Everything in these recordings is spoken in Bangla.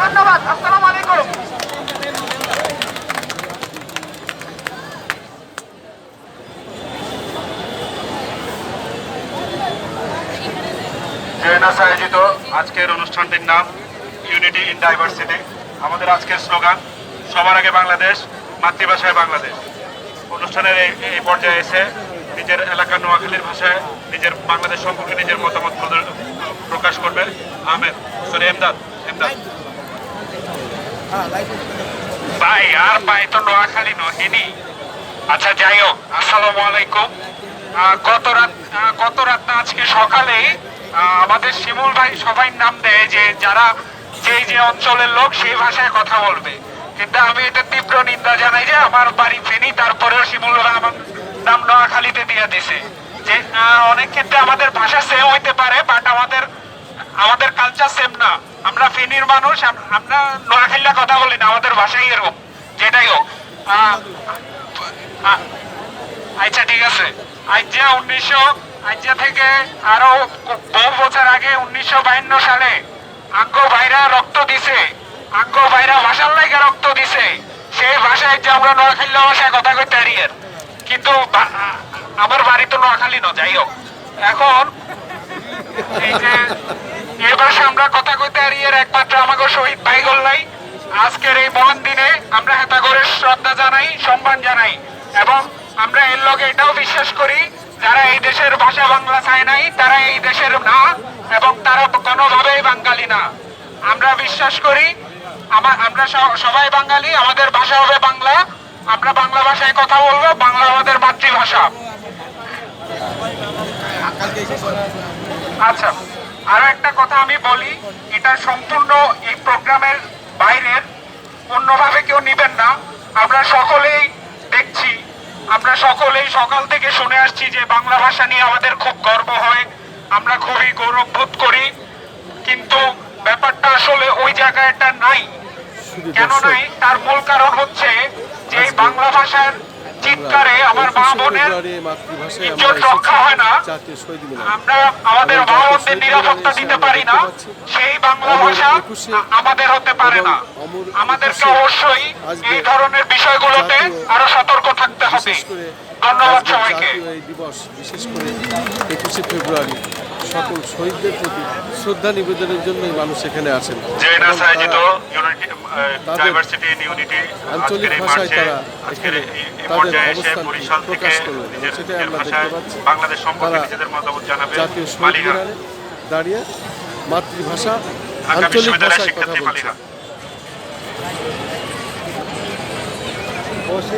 ধন্যবাদ আয়োজিত আজকের অনুষ্ঠানটির নাম ইউনিটি ইন ডাইভার্সিটি আমাদের আজকের স্লোগান, সবার আগে বাংলাদেশ, মাতৃভাষায় বাংলাদেশ। অনুষ্ঠানের এই এই পর্যায়ে এসে নিজের এলাকার নোয়াখালীর ভাষায় নিজের বাংলাদেশ সম্পর্কে নিজের মতামত প্রকাশ করবে আহমেদ। সরি, এমদাদ এমদাদ। ভাই, আর ভাই তো নোয়াখালী নহিনি। আচ্ছা যাই হোক, আসসালামু আলাইকুম। গত রাত গত রাত না, আজকে সকালে আমাদের শিমুল ভাই সবাই নাম দেয় যে, যারা যেই যে অঞ্চলের লোক, সেই ভাষায় কথা বলবে। কিন্তু আমি এটা তীব্র নিন্দা জানাই যে, আমার বাড়ি ফেনি, তারপরেও শিমুল ভাই আমার নাম নোয়াখালীতে দিয়ে দিছে। যে অনেক ক্ষেত্রে আমাদের ভাষা সেম হইতে পারে বাট আমাদের আমাদের কালচার সেম না। আমরা ফেনীর মানুষ, আম- আমরা নোয়াখালীরা কথা বলি না, আমাদের ভাষাই এরকম। যেটাই হোক। আচ্ছা ঠিক আছে। আজ্জা উনিশশো আজ্জা থেকে আরও বহু বছর আগে, উনিশশো বায়ান্ন সালে আঙ্গ ভাইরা রক্ত দিছে। আঙ্গ ভাইরা ভাষার লাইগা রক্ত দিছে। সেই ভাষায় যে আমরা নোয়াখালী ভাষায় কথা কইতে পারি এর। কিন্তু আমার বাড়ি তো নোয়াখালী ন, যাই হোক। এখন এই যে এই ভাষা আমরা কথা কইতে এর একমাত্র আমাকে শহীদ ভাই গোল্লাই আজকের এই মহান দিনে আমরা হেতা করে শ্রদ্ধা জানাই, সম্মান জানাই এবং আমরা এর লগে এটাও বিশ্বাস করি, যারা এই দেশের ভাষা বাংলা চায় নাই, তারা এই দেশের না এবং তারা কোনোভাবেই বাঙালি না। আমরা বিশ্বাস করি আমার আমরা সবাই বাঙালি, আমাদের ভাষা হবে বাংলা। আমরা বাংলা ভাষায় কথা বলব, বাংলা আমাদের মাতৃভাষা। আচ্ছা। আরও একটা কথা আমি বলি এটা সম্পূর্ণ এই প্রোগ্রামের বাইরের অন্যভাবে কেউ নিবেন না। আমরা সকলেই দেখছি আমরা সকলেই সকাল থেকে শুনে আসছি যে বাংলা ভাষা নিয়ে আমাদের খুব গর্ব হয়। আমরা খুবই গৌরব বোধ করি কিন্তু ব্যাপারটা আসলে ওই জায়গাটা নাই। কেন নাই? তার মূল কারণ হচ্ছে যে বাংলা ভাষার চিৎকারে আমার মা বোনের ইজ্জত রক্ষা হয় না। আমরা আমাদের মা বোনদের নিরাপত্তা দিতে পারি না। সেই বাংলা ভাষা আমাদের হতে পারে না। আমাদেরকে অবশ্যই এই ধরনের বিষয়গুলোতে আরও সতর্ক থাকতে হবে। ধন্যবাদ সবাইকে। দিবস বিশেষ করে একুশে ফেব্রুয়ারি। সকল শহীদদের প্রতি শ্রদ্ধা নিবেদনের জন্যই মানুষ এখানে আসেন আঞ্চলিক ভাষায় তারা এখানে তাদের থেকে প্রকাশ করলেন সেটাই আমরা দেখতে পাচ্ছি। তারা নিজেদের মতামত জানাবে জাতীয় শহীদ মিনারে দাঁড়িয়ে মাতৃভাষা আঞ্চলিক ভাষায় কথা বলছে মালিহা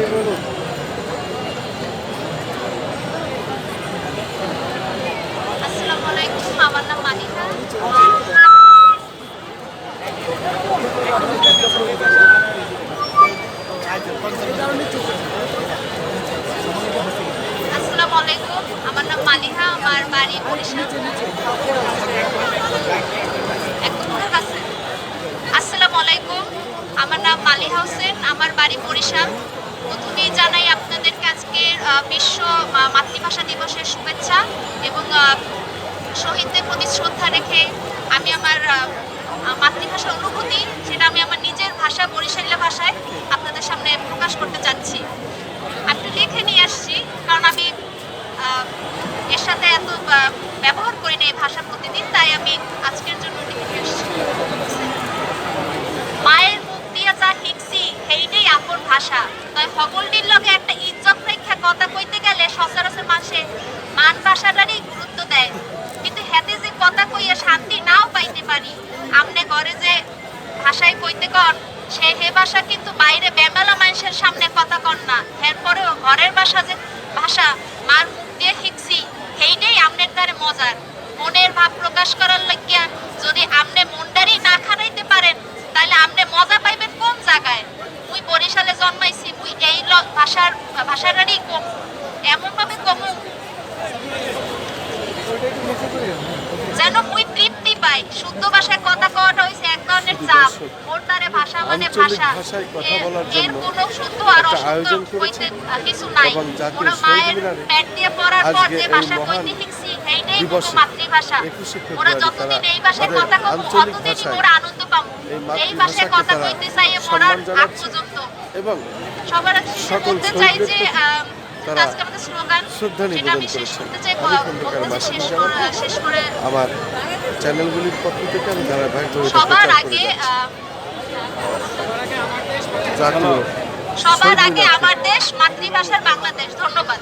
আসসালামু আলাইকুম আমার নাম মালিকা আসসালামু আলাইকুম। আমার নাম মালিহা আমার বাড়ি বরিশাল। আসসালামু আলাইকুম। আমার নাম মালিহা হোসেন, আমার বাড়ি বরিশাল। প্রথমেই জানাই আপনাদেরকে আজকের বিশ্ব মাতৃভাষা দিবসের শুভেচ্ছা এবং শহীদদের প্রতি শ্রদ্ধা রেখে আমি আমার মাতৃভাষার অনুভূতি সেটা আমি আমার নিজের ভাষা বরিশালীয় ভাষায় আপনাদের সামনে প্রকাশ করতে চাচ্ছি। আমি লিখে নিয়ে আসছি, কারণ আমি এর সাথে এত ব্যবহার করি না এই ভাষা প্রতিদিন, তাই আমি আজকের জন্য লিখে নিয়ে আসছি। মায়ের মুখ দিয়া যা শিখছি সেইটাই আপন ভাষা। তাই সকলটির লগে একটা ইজ্জত রেখা কথা কইতে গেলে সচরাচর মানুষে মান ভাষাটারই গুরুত্ব দেয় কিন্তু হেতে যে কথা কইয়া শান্তি নাও পাইতে আমনে ঘরে যে ভাষায় কইতে কর, সে হে ভাষা কিন্তু বাইরে বেমেলা মানুষের সামনে কথা কর না। এরপরেও ঘরের ভাষা যে ভাষা, মার মুখ দিয়ে শিখছি, সেইটাই আমনের দ্বারে মজার। মনের ভাব প্রকাশ করার লাগিয়া যদি আপনি মনটারই না খারাইতে পারেন তাহলে আপনি মজা পাইবেন কোন জায়গায়? মুই বরিশালে জন্মাইছি, মুই এই ভাষার, ভাষাটারই কম এমন ভাবে কম। যেন মুই পাই শুদ্ধ ভাষায় কথা কওয়াটা হইছে এক ধরনের চাপ। ভাষা মানে ভাষা। এর কোনো শুদ্ধ আর অশুদ্ধ কিছু নাই। ওরা মায়ের পেট দিয়ে পড়ার পর যে ভাষা কইতে শিখছি এইটাই মাতৃভাষা। ওরা যতদিন এই ভাষায় কথা কব ততদিনই ওরা আনন্দ পাবো। এই ভাষায় কথা কইতে চাই মরার আগ পর্যন্ত। এবং সবার বলতে চাই যে আজকে আমাদের স্লোগান আমি শেষ চাই শেষ করে আমার চ্যানেলগুলির পক্ষ থেকে আমি ধারাবাহিকভাবে সবার আগে সবার আগে আমার দেশ মাতৃভাষার বাংলাদেশ। ধন্যবাদ।